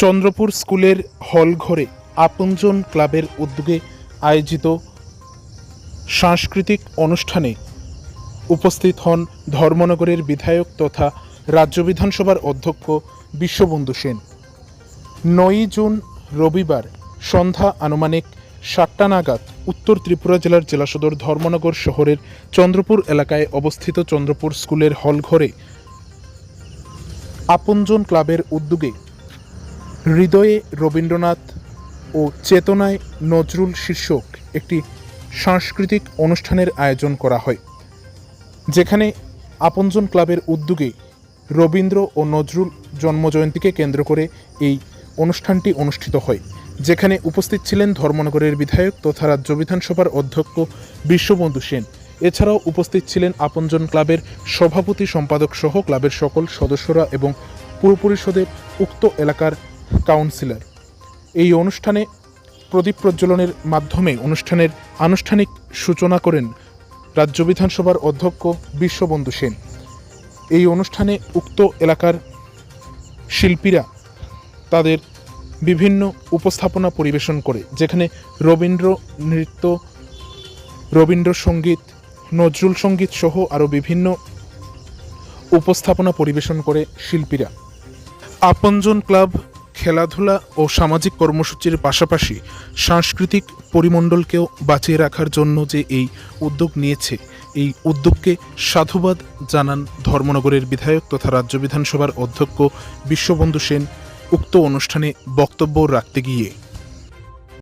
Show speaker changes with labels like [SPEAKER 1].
[SPEAKER 1] চন্দ্রপুর স্কুলের হল ঘরে আপনজন ক্লাবের উদ্যোগে আয়োজিত সাংস্কৃতিক অনুষ্ঠানে উপস্থিত হন ধর্মনগরের বিধায়ক তথা রাজ্য বিধানসভার অধ্যক্ষ বিশ্ববন্ধু সেন। নয়ই জুন রবিবার সন্ধ্যা আনুমানিক সাতটা নাগাদ উত্তর ত্রিপুরা জেলার জেলা সদর ধর্মনগর শহরের চন্দ্রপুর এলাকায় অবস্থিত চন্দ্রপুর স্কুলের হলঘরে আপনজন ক্লাবের উদ্যোগে হৃদয়ে রবীন্দ্রনাথ ও চেতনায় নজরুল শীর্ষক একটি সাংস্কৃতিক অনুষ্ঠানের আয়োজন করা হয়, যেখানে আপনজন ক্লাবের উদ্যোগে রবীন্দ্র ও নজরুল জন্মজয়ন্তীকে কেন্দ্র করে এই অনুষ্ঠানটি অনুষ্ঠিত হয়, যেখানে উপস্থিত ছিলেন ধর্মনগরের বিধায়ক তথা রাজ্য বিধানসভার অধ্যক্ষ বিশ্ববন্ধু সেন। এছাড়াও উপস্থিত ছিলেন আপনজন ক্লাবের সভাপতি সম্পাদক সহ ক্লাবের সকল সদস্যরা এবং পুর পরিষদের উক্ত এলাকার কাউন্সিলর। এই অনুষ্ঠানে প্রদীপ প্রজ্বলনের মাধ্যমে অনুষ্ঠানের আনুষ্ঠানিক সূচনা করেন রাজ্য বিধানসভার অধ্যক্ষ বিশ্ববন্ধু সেন। এই অনুষ্ঠানে উক্ত এলাকার শিল্পীরা তাদের বিভিন্ন উপস্থাপনা পরিবেশন করে, যেখানে রবীন্দ্র নৃত্য, রবীন্দ্রসঙ্গীত, নজরুল সংগীত সহ আরও বিভিন্ন উপস্থাপনা পরিবেশন করে শিল্পীরা। আপনজন ক্লাব খেলাধুলা ও সামাজিক কর্মসূচির পাশাপাশি সাংস্কৃতিক পরিমণ্ডলকেও বাঁচিয়ে রাখার জন্য যে এই উদ্যোগ নিয়েছে, এই উদ্যোগকে সাধুবাদ জানান ধর্মনগরের বিধায়ক তথা রাজ্য বিধানসভার অধ্যক্ষ বিশ্ববন্ধু সেন। উক্ত অনুষ্ঠানে বক্তব্য রাখতে গিয়ে